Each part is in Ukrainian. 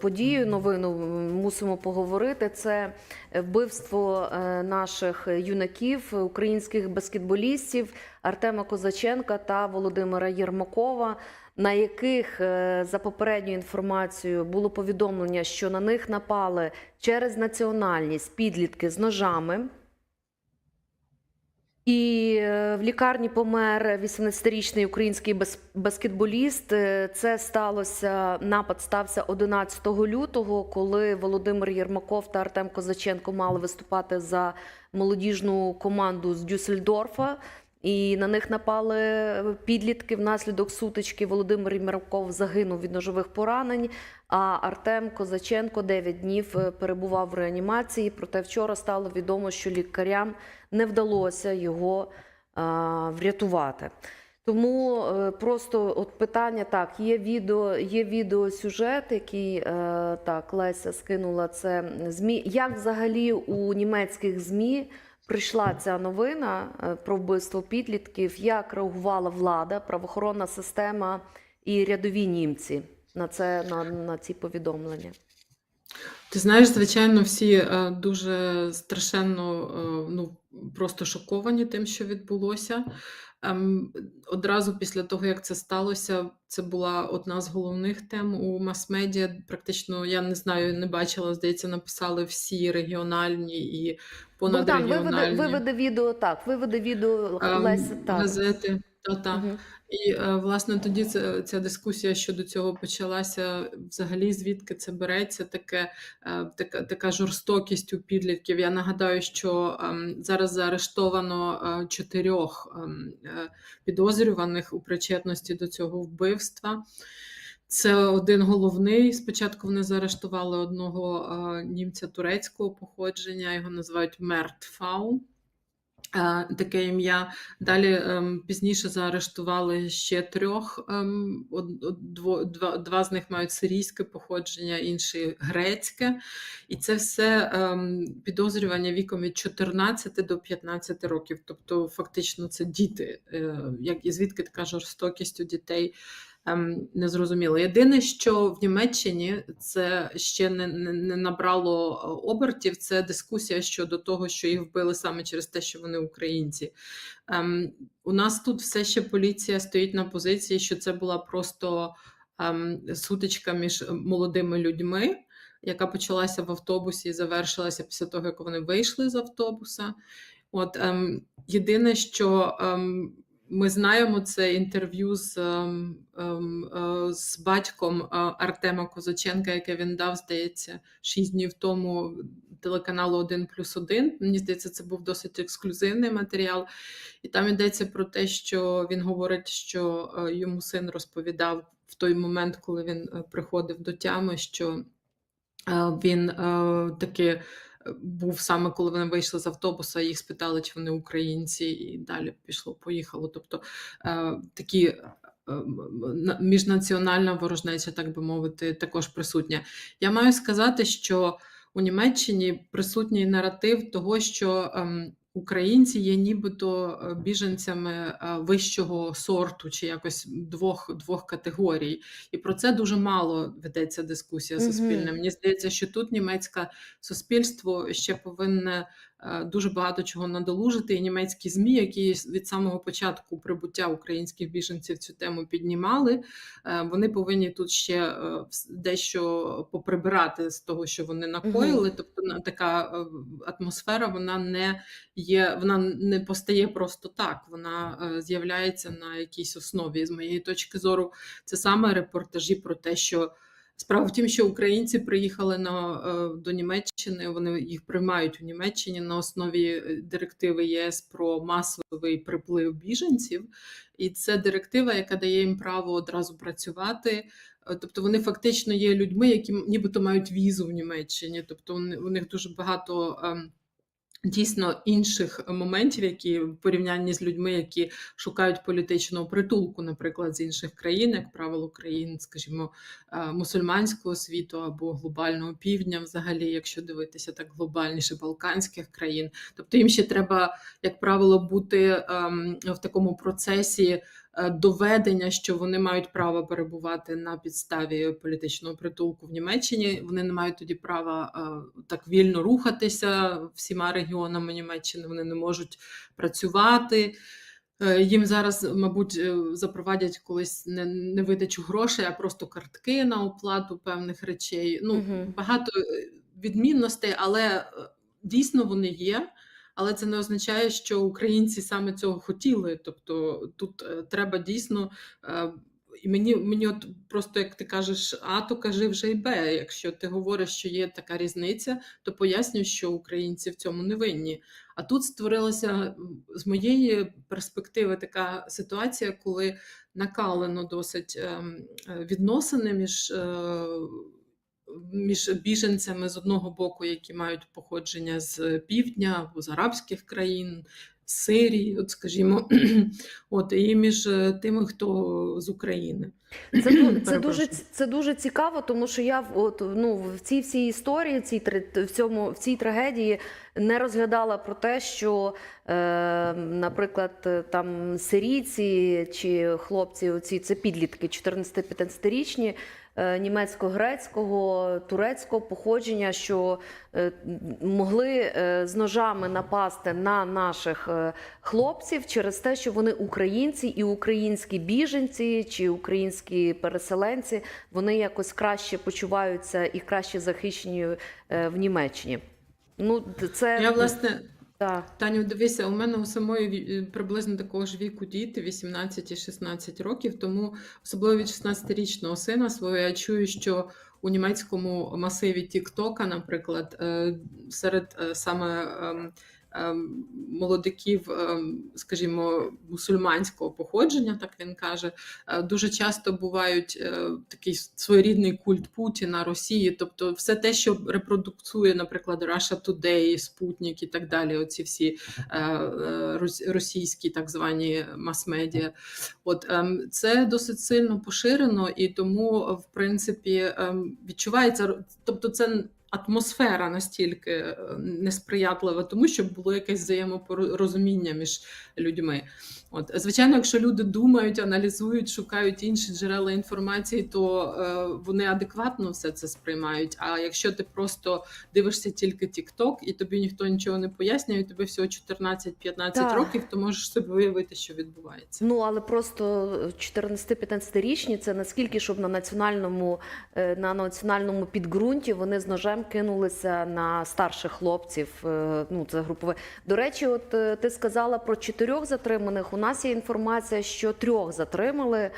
подію, новину мусимо поговорити. Це вбивство е, наших юнаків, українських баскетболістів Артема Козаченка та Володимира Єрмакова. На яких е, за попередньою інформацією було повідомлення, що на них напали через національність підлітки з ножами. І е, в лікарні помер 18-річний український бас- баскетболіст. Е, Це сталося напад стався 11 лютого, коли Володимир Єрмаков та Артем Козаченко мали виступати за молодіжну команду з Дюссельдорфа. І на них напали підлітки. Внаслідок сутички Володимир Єрмаков загинув від ножових поранень. А Артем Козаченко 9 днів е, перебував в реанімації. Проте вчора стало відомо, що лікарям не вдалося його а, врятувати. Тому е, просто от питання так: є відео, є відеосюжет, який е, так Леся скинула це змі. Як взагалі у німецьких змі прийшла ця новина е, про вбивство підлітків? Як реагувала влада, правоохоронна система і рядові німці на це на, на ці повідомлення? Ти знаєш, звичайно, всі е, дуже страшенно е, ну, просто шоковані тим, що відбулося. Ем, Одразу після того, як це сталося, це була одна з головних тем у мас-медіа. Практично я не знаю, не бачила, здається, написали всі регіональні і Богдан, виведе, виведе відео так. Виведе відео ем, Леся так. газети. Та-та. І е, власне тоді це, ця дискусія щодо цього почалася. Взагалі, звідки це береться, таке, е, така, така жорстокість у підлітків. Я нагадаю, що ем, зараз заарештовано е, чотирьох ем, е, підозрюваних у причетності до цього вбивства. Це один головний. Спочатку вони заарештували одного е, німця турецького походження, його називають Мертфау. Е, Таке ім'я. Далі ем, пізніше заарештували ще трьох. ем, два, два з них мають сирійське походження, інший грецьке. І це все ем, підозрювання віком від 14 до 15 років. Тобто, фактично, це діти. Е, Як і звідки така жорстокість у дітей? Ем, Не зрозуміло. Єдине, що в Німеччині це ще не, не, набрало е, обертів. Це дискусія щодо того, що їх вбили саме через те, що вони українці. Ем, у нас тут все ще поліція стоїть на позиції, що це була просто ем, сутичка між молодими людьми, яка почалася в автобусі і завершилася після того, як вони вийшли з автобуса. От ем, єдине, що ем, ми знаємо це інтерв'ю з, ем, ем, е, з батьком е, Артема Козаченка, яке він дав, здається, 6 днів тому телеканалу 1 плюс 1. Мені здається, це був досить ексклюзивний матеріал. І там йдеться про те, що він говорить, що е, йому син розповідав в той момент, коли він приходив до тями, що він таки був саме коли вони вийшли з автобуса, їх спитали, чи вони українці, і далі пішло, поїхало. Тобто е, такі. е, Міжнаціональна ворожнеча, так би мовити, також присутня. Я маю сказати, що у Німеччині присутній наратив того, що ем, українці є нібито е, біженцями е, вищого сорту чи якось двох, двох категорій. І про це дуже мало ведеться дискусія суспільна. Мені здається, що тут німецьке суспільство ще повинне дуже багато чого надолужити. І німецькі змі, які від самого початку прибуття українських біженців цю тему піднімали, е, вони повинні тут ще е, дещо поприбирати з того, що вони накоїли. Тобто така е, атмосфера вона не є, вона не постає просто так. Вона е, з'являється на якійсь основі. З моєї точки зору, це саме репортажі про те, що. Справа в тім, що українці приїхали на, е, до Німеччини, вони їх приймають у Німеччині на основі е, директиви ЄС про масовий приплив біженців. І це директива, яка дає їм право одразу працювати. Е, Тобто вони фактично є людьми, які нібито мають візу в Німеччині. Тобто у них дуже багато ем, дійсно інших моментів, які в порівнянні з людьми, які шукають політичного притулку, наприклад, з інших країн, як правило, країн, скажімо, е, мусульманського світу або глобального півдня, взагалі, якщо дивитися так глобальніше, балканських країн. Тобто їм ще треба, як правило, бути ем, в такому процесі. Е, доведення, що вони мають право перебувати на підставі політичного притулку в Німеччині. Вони не мають тоді права е, так вільно рухатися всіма регіонами Німеччини. Вони не можуть працювати. Е, Їм зараз, мабуть, запровадять колись не, не видачу грошей, а просто картки на оплату певних речей. Ну, Мгм. багато відмінностей, але дійсно вони є. Але це не означає, що українці саме цього хотіли. Тобто тут е, треба дійсно. е, І мені, мені от просто як ти кажеш, А, то кажи вже й Б. Якщо ти говориш, що є така різниця, то пояснюй, що українці в цьому не винні. А тут створилася з моєї перспективи така ситуація, коли накалено досить ем, відносини між, е, між біженцями з одного боку, які мають походження з півдня або з арабських країн. з Сирії, от скажімо, от і між е, тими, хто з України. Це, це, дуже, це дуже цікаво, тому що я от, ну, в цій всій історії, в цій, в, цьому, в цій трагедії не розглядала про те, що, е, наприклад, е, там сирійці чи хлопці, оці, це підлітки 14-15-річні, е, німецько-грецького, турецького походження, що е, могли е, з ножами напасти на наших е, хлопців через те, що вони українці і українські біженці чи українські переселенці вони якось краще почуваються і краще захищені е, в Німеччині. Ну, це Я власне так. Таню, дивися, у мене у самої ві- приблизно такого ж віку діти, 18 і 16 років, тому особливо від 16-річного сина свого я чую, що у німецькому масиві Тіктока, наприклад, е, серед е, саме ем, молодиків, ем, скажімо, мусульманського походження, так він каже, е, дуже часто бувають е, такий своєрідний культ Путіна, Росії, тобто все те, що репродукцює, наприклад, Russia Today, Спутник і так далі, оці всі е, рос- російські так звані мас-медіа. От ем, це досить сильно поширено, і тому, в принципі, ем, відчувається, тобто це. Атмосфера настільки е, несприятлива, тому щоб було якесь взаємопорозуміння між людьми. От, звичайно, якщо люди думають, аналізують, шукають інші джерела інформації, то е, вони адекватно все це сприймають. А якщо ти просто дивишся тільки TikTok і тобі ніхто нічого не пояснює, і тобі всього 14-15 Так. років, то можеш собі уявити, що відбувається. Ну але просто 14-15-річні це наскільки, щоб на національному е, на національному підґрунті вони з ножем кинулися на старших хлопців. е, Ну це групове. До речі, от е, ти сказала про чотирьох затриманих. У нас є інформація, що трьох затримали.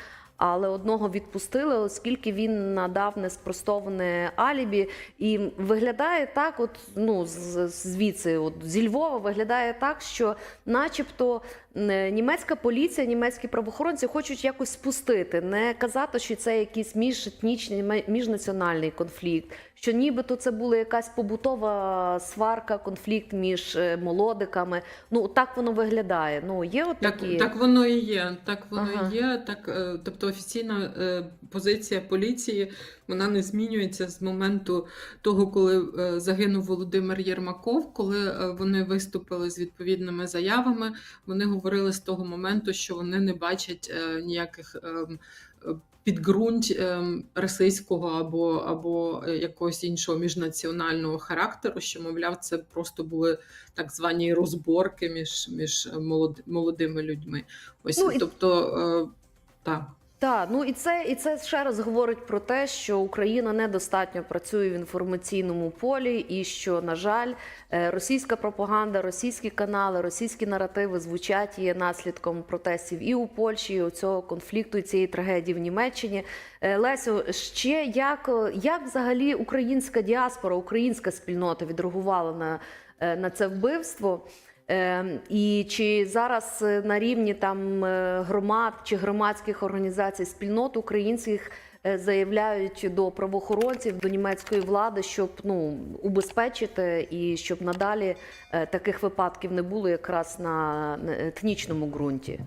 Але одного відпустили, оскільки він надав неспростоване алібі, і виглядає так, от ну звідси, от зі Львова, виглядає так, що, начебто, е, німецька поліція, німецькі правоохоронці хочуть якось спустити, не казати, що це якийсь міжетнічний, міжнаціональний конфлікт. Що нібито це була якась побутова сварка, конфлікт між е, молодиками. Ну так воно виглядає. Ну є от Так, такі так воно і є. Так воно Ага. і є. Так, е, тобто офіційна е, позиція поліції вона не змінюється з моменту того, коли е, загинув Володимир Єрмаков. Коли е, вони виступили з відповідними заявами, вони говорили з того моменту, що вони не бачать е, ніяких. ем, е, Підґрунт ем, російського або, або якогось іншого міжнаціонального характеру, що, мовляв, це просто були так звані розборки між, між молод- молодими людьми. Ось, Ну, тобто, е, так. Так, ну і це і це ще раз говорить про те, що Україна недостатньо працює в інформаційному полі, і що, на жаль, е, російська пропаганда, російські канали, російські наративи звучать є наслідком протестів і у Польщі, і у цього конфлікту, і цієї трагедії в Німеччині. Е, Лесю, ще як, як взагалі українська діаспора, українська спільнота відреагувала на, е, на це вбивство? Е, І чи зараз е, на рівні там е, громад чи громадських організацій спільнот українських е, заявляють до правоохоронців, до німецької влади, щоб ну убезпечити і щоб надалі таких випадків не було якраз на етнічному ґрунті?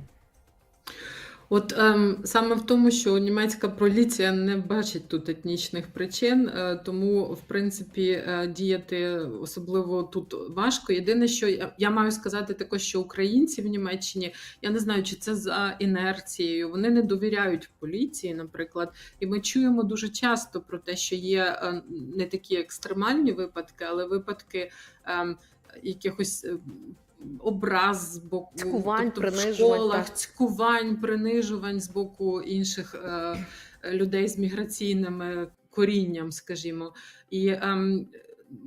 От ем, саме в тому, що німецька поліція не бачить тут етнічних причин, е, тому в принципі е, діяти особливо тут важко. Єдине, що я, я маю сказати, також що українці в Німеччині, я не знаю, чи це за інерцією, вони не довіряють поліції, наприклад. І ми чуємо дуже часто про те, що є е, не такі екстремальні випадки, але випадки ем, якихось. Е, Образ з боку Цькувань, тобто в школах, так. цькувань, принижувань з боку інших е, людей з міграційними корінням, скажімо. І ем,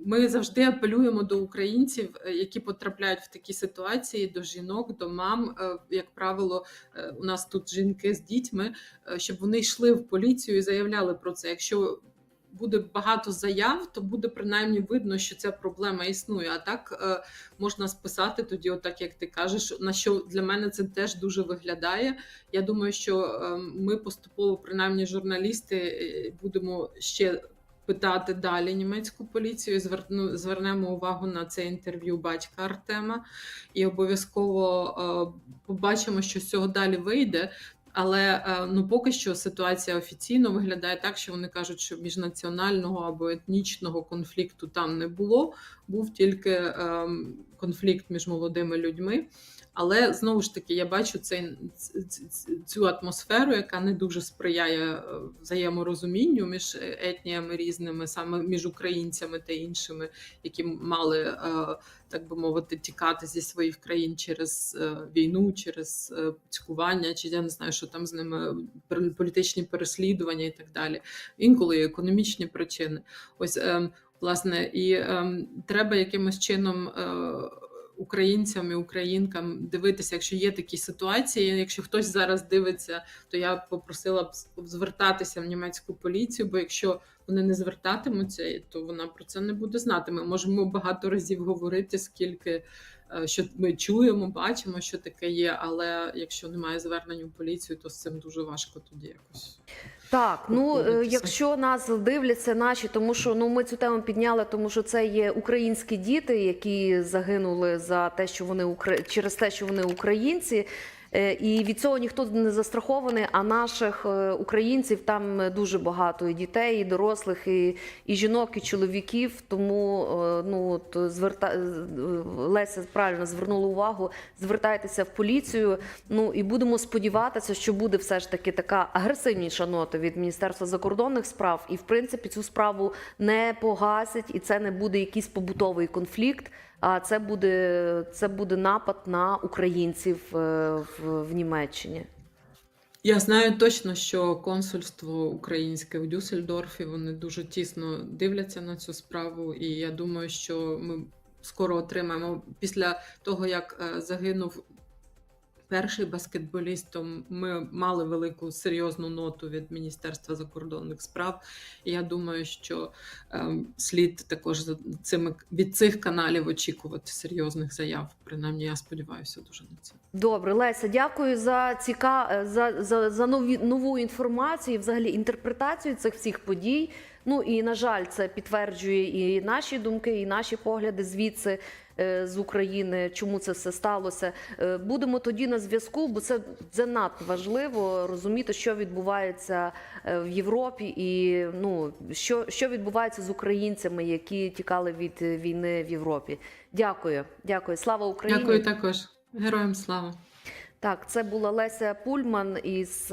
ми завжди апелюємо до українців, е, які потрапляють в такі ситуації, до жінок, до мам. Е, Як правило, е, у нас тут жінки з дітьми, е, щоб вони йшли в поліцію і заявляли про це. Якщо буде багато заяв, то буде принаймні видно, що ця проблема існує. А так е, можна списати тоді, отак як ти кажеш, на що для мене це теж дуже виглядає. Я думаю, що е, ми поступово, принаймні, журналісти, е, будемо ще. Питати далі німецьку поліцію, зверну, звернемо увагу на це інтерв'ю батька Артема, і обов'язково е, побачимо, що з цього далі вийде. Але е, ну поки що ситуація офіційно виглядає так, що вони кажуть, що міжнаціонального або етнічного конфлікту там не було. Був тільки ем, конфлікт між молодими людьми. Але знову ж таки, я бачу цей, цю атмосферу, яка не дуже сприяє е, взаєморозумінню між етніями різними, саме між українцями та іншими, які мали, е, так би мовити, тікати зі своїх країн через е, війну, через е, цькування, чи я не знаю, що там з ними політичні переслідування і так далі. Інколи економічні причини. Ось ем, власне, і ем, треба якимось чином. Українцям і українкам дивитися, якщо є такі ситуації. Якщо хтось зараз дивиться, то я попросила б звертатися в німецьку поліцію, бо якщо вони не звертатимуться, то вона про це не буде знати. Ми можемо багато разів говорити, скільки е, що ми чуємо, бачимо, що таке є. Але якщо немає звернень у поліцію, то з цим дуже важко тоді якось. Так, ну е, якщо нас дивляться наші, тому що ну ми цю тему підняли, тому що це є українські діти, які загинули за те, що вони укра- через те, що вони українці. Е, І від цього ніхто не застрахований. А наших е, українців там дуже багато і дітей, і дорослих, і, і жінок, і чоловіків. Тому е, ну от зверта е, Леся правильно звернула увагу. Звертайтеся в поліцію. Ну і будемо сподіватися, що буде все ж таки така агресивніша нота від Міністерства закордонних справ, і в принципі цю справу не погасять, і це не буде якийсь побутовий конфлікт. А це буде це буде напад на українців е, в, в Німеччині. Я знаю точно, що консульство українське в Дюссельдорфі вони дуже тісно дивляться на цю справу, і я думаю, що ми скоро отримаємо після того, як е, загинув перший баскетболіст, то ми мали велику серйозну ноту від Міністерства закордонних справ. І я думаю, що ем, слід також цими від цих каналів очікувати серйозних заяв. Принаймні, я сподіваюся дуже на це. Добре, Леся, дякую за ціка за, за, за нові нову інформацію, взагалі інтерпретацію цих всіх подій. Ну і на жаль, це підтверджує і наші думки, і наші погляди звідси е, з України, чому це все сталося. Е, Будемо тоді на зв'язку, бо це, це надто важливо розуміти, що відбувається е, в Європі, і ну що, що відбувається з українцями, які тікали від війни в Європі. Дякую, дякую. Слава Україні! Дякую також. Героям слава! Так, це була Леся Пульман із